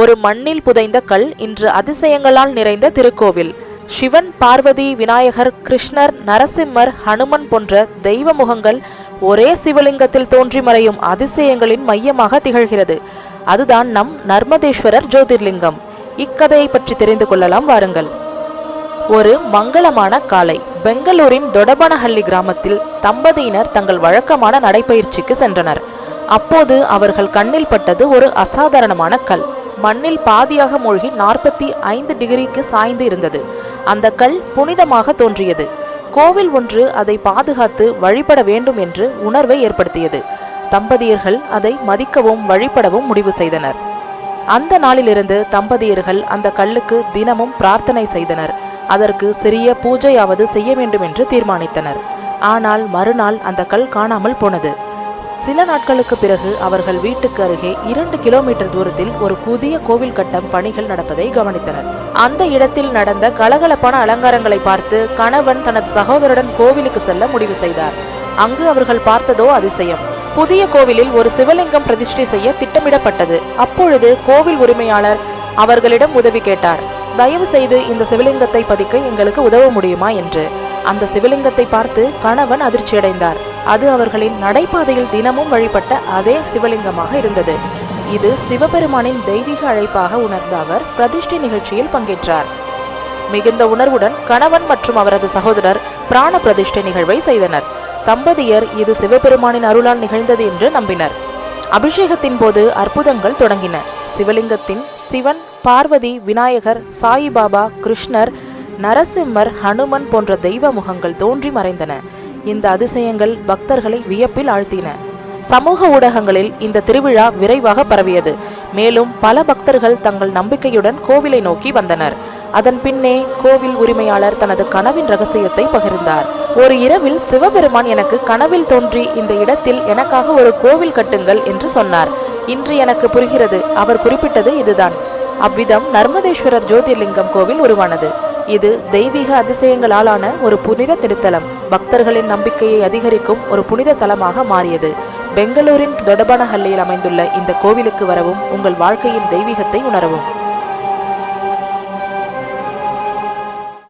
ஒரு மண்ணில் புதைந்த கல் இன்று அதிசயங்களால் நிறைந்த திருக்கோவில். சிவன் பார்வதி விநாயகர் கிருஷ்ணர் நரசிம்மர் ஹனுமன் போன்ற தெய்வ முகங்கள் ஒரே சிவலிங்கத்தில் தோன்றி மறையும் அதிசயங்களின் மையமாக திகழ்கிறது. அதுதான் நம் நர்மதேஸ்வரர் ஜோதிர்லிங்கம். இக்கதையை பற்றி தெரிந்து கொள்ளலாம் வாருங்கள். ஒரு மங்களமான காலை. பெங்களூரின் தொடபனஹள்ளி கிராமத்தில் தம்பதியினர் தங்கள் வழக்கமான நடைப்பயிற்சிக்கு சென்றனர். அப்போது அவர்கள் கண்ணில் பட்டது ஒரு அசாதாரணமான கல். மண்ணில் பாதியாக மூழ்கி நாற்பத்தி ஐந்து டிகிரிக்கு சாய்ந்து இருந்தது. அந்த கல் புனிதமாக தோன்றியது. கோவில் ஒன்று அதை பாதுகாத்து வழிபட வேண்டும் என்று உணர்வை ஏற்படுத்தியது. தம்பதியர்கள் அதை மதிக்கவும் வழிபடவும் முடிவு செய்தனர். அந்த நாளிலிருந்து தம்பதியர்கள் அந்த கல்லுக்கு தினமும் பிரார்த்தனை செய்தனர். அதற்கு சிறிய பூஜையாவது செய்ய வேண்டும் என்று தீர்மானித்தனர். ஆனால் மறுநாள் அந்த கல் காணாமல் போனது. சில நாட்களுக்கு பிறகு அவர்கள் வீட்டுக்கு அருகே இரண்டு கிலோமீட்டர் தூரத்தில் ஒரு புதிய கோவில் கட்டம் பணிகள் நடப்பதை கவனித்தனர். அந்த இடத்தில் நடந்த கலகலப்பான அலங்காரங்களை பார்த்து கணவன் தனது சகோதரருடன் கோவிலுக்கு செல்ல முடிவு செய்தார். அங்கு அவர்கள் பார்த்ததோ அதிசயம். புதிய கோவிலில் ஒரு சிவலிங்கம் பிரதிஷ்டை செய்ய திட்டமிடப்பட்டது. அப்பொழுது கோவில் உரிமையாளர் அவர்களிடம் உதவி கேட்டார். தயவு செய்து இந்த சிவலிங்கத்தை பதிக்க எங்களுக்கு உதவ முடியுமா? என்று. அந்த சிவலிங்கத்தை பார்த்து கணவன் அதிர்ச்சியடைந்தார். அது அவர்களின் நடைபாதையில் தினமும் வழிபட்ட அதே சிவலிங்கமாக இருந்தது. இது சிவபெருமானின் தெய்வீக அழைப்பாக உணர்ந்த அவர் பிரதிஷ்டை நிகழ்ச்சியில் பங்கேற்றார். மிகுந்த உணர்வுடன் கணவன் மற்றும் அவரது சகோதரர் பிராண பிரதிஷ்டை நிகழ்வை செய்தனர். தம்பதியர் இது சிவபெருமானின் அருளால் நிகழ்ந்தது என்று நம்பினர். அபிஷேகத்தின் போது அற்புதங்கள் தொடங்கின. சிவலிங்கத்தின் சிவன் பார்வதி விநாயகர் சாயிபாபா கிருஷ்ணர் நரசிம்மர் ஹனுமன் போன்ற தெய்வ முகங்கள் தோன்றி மறைந்தன. இந்த அதிசயங்கள் பக்தர்களை வியப்பில் ஆழ்த்தின. சமூக ஊடகங்களில் இந்த திருவிழா விரைவாக பரவியது. மேலும் பல பக்தர்கள் தங்கள் நம்பிக்கையுடன் கோவிலை நோக்கி வந்தனர். அதன் பின்னே கோவில் உரிமையாளர் தனது கனவின் ரகசியத்தை பகிர்ந்தார். ஒரு இரவில் சிவபெருமான் எனக்கு கனவில் தோன்றி இந்த இடத்தில் எனக்காக ஒரு கோவில் கட்டுங்கள் என்று சொன்னார். இன்று எனக்கு புரிகிறது அவர் குறிப்பிட்டது இதுதான். அவ்விதம் நர்மதேஸ்வரர் ஜோதிர்லிங்கம் கோவில் உருவானது. இது தெய்வீக அதிசயங்களாலான ஒரு புனித திருத்தலம். பக்தர்களின் நம்பிக்கையை அதிகரிக்கும் ஒரு புனித தலமாக மாறியது. பெங்களூரின் தொடபனஹல்லியில் அமைந்துள்ள இந்த கோவிலுக்கு வரவும் உங்கள் வாழ்க்கையின் தெய்வீகத்தை உணரவும்.